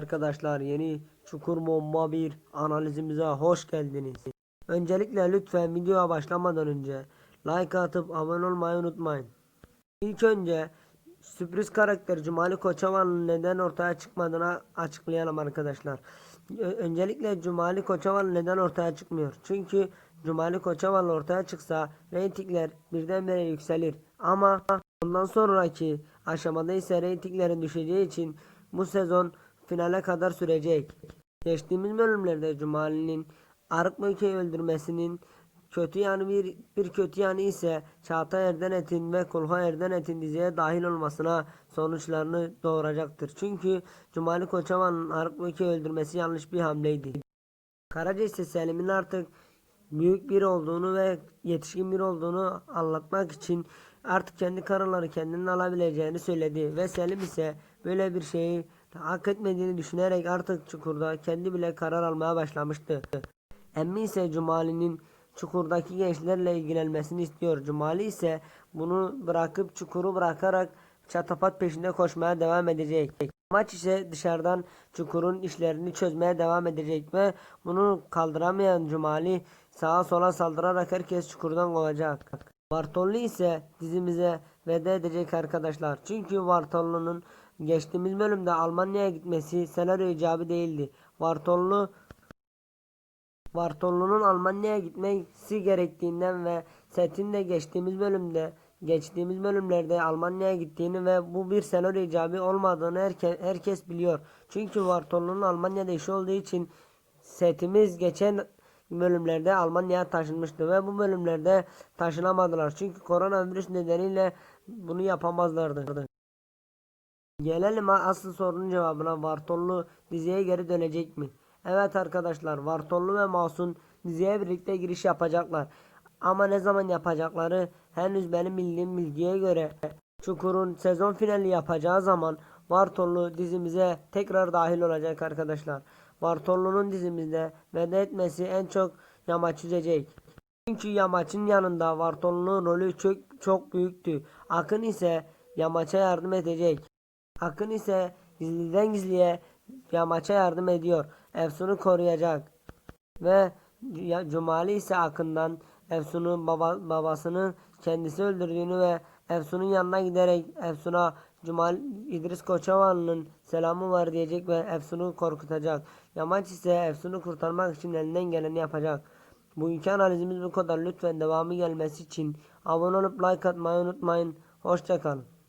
arkadaşlar yeni Çukur Bomba bir analizimize hoş geldiniz. Öncelikle lütfen videoya başlamadan önce like atıp abone olmayı unutmayın. İlk önce sürpriz karakter Cumali Koçavan'ın neden ortaya çıkmadığını açıklayalım arkadaşlar. Öncelikle Cumali Koçavan neden ortaya çıkmıyor? Çünkü Cumali Koçavan ortaya çıksa reytingler birdenbire yükselir. Ama ondan sonraki aşamada ise reytinglerin düşeceği için bu sezon finale kadar sürecek. Geçtiğimiz bölümlerde Cumali'nin Arık Möke'yi öldürmesinin kötü yanı bir, bir kötü yanı ise Çağatay Erdenet'in ve Kulha Erdenet'in diziye dahil olmasına sonuçlarını doğuracaktır. Çünkü Cumali Koçavan'ın Arık Möke'yi öldürmesi yanlış bir hamleydi. Karaca ise Selim'in artık büyük bir olduğunu ve yetişkin bir olduğunu anlatmak için artık kendi kararları kendinin alabileceğini söyledi ve Selim ise böyle bir şeyi hak etmediğini düşünerek artık çukurda kendi bile karar almaya başlamıştı. Emmi ise Cumali'nin çukurdaki gençlerle ilgilenmesini istiyor. Cumali ise bunu bırakıp çukuru bırakarak çatapat peşinde koşmaya devam edecek. Maç ise dışarıdan çukurun işlerini çözmeye devam edecek ve bunu kaldıramayan Cumali sağa sola saldırarak herkes çukurdan kovacak. Bartollu ise dizimize veda edecek arkadaşlar. Çünkü Bartollu'nun geçtiğimiz bölümde Almanya'ya gitmesi senaryo icabı değildi. Bartollu Bartollu'nun Almanya'ya gitmesi gerektiğinden ve Set'in de geçtiğimiz bölümde geçtiğimiz bölümlerde Almanya'ya gittiğini ve bu bir senaryo icabı olmadığını herke, herkes biliyor. Çünkü Bartollu'nun Almanya'da işi olduğu için setimiz geçen bölümlerde Almanya'ya taşınmıştı ve bu bölümlerde taşınamadılar. Çünkü koronavirüs nedeniyle bunu yapamazlardı. Gelelim asıl sorunun cevabına. Vartollu diziye geri dönecek mi? Evet arkadaşlar Vartollu ve Masum diziye birlikte giriş yapacaklar. Ama ne zaman yapacakları henüz benim bildiğim bilgiye göre Çukur'un sezon finali yapacağı zaman Vartollu dizimize tekrar dahil olacak arkadaşlar. Vartollu'nun dizimizde veda etmesi en çok yamaç üzecek. Çünkü Yamaç'ın yanında Vartollu'nun rolü çok, çok büyüktü. Akın ise Yamaç'a yardım edecek. Akın ise gizliden gizliye Yamaç'a yardım ediyor. Efsun'u koruyacak. Ve Cumali ise Akın'dan Efsun'un baba, babasını kendisi öldürdüğünü ve Efsun'un yanına giderek Efsun'a Cumal İdris Koçavan'ın selamı var diyecek ve Efsun'u korkutacak. Yamaç ise Efsun'u kurtarmak için elinden geleni yapacak. Bugünkü analizimiz bu kadar. Lütfen devamı gelmesi için abone olup like atmayı unutmayın. Hoşçakalın.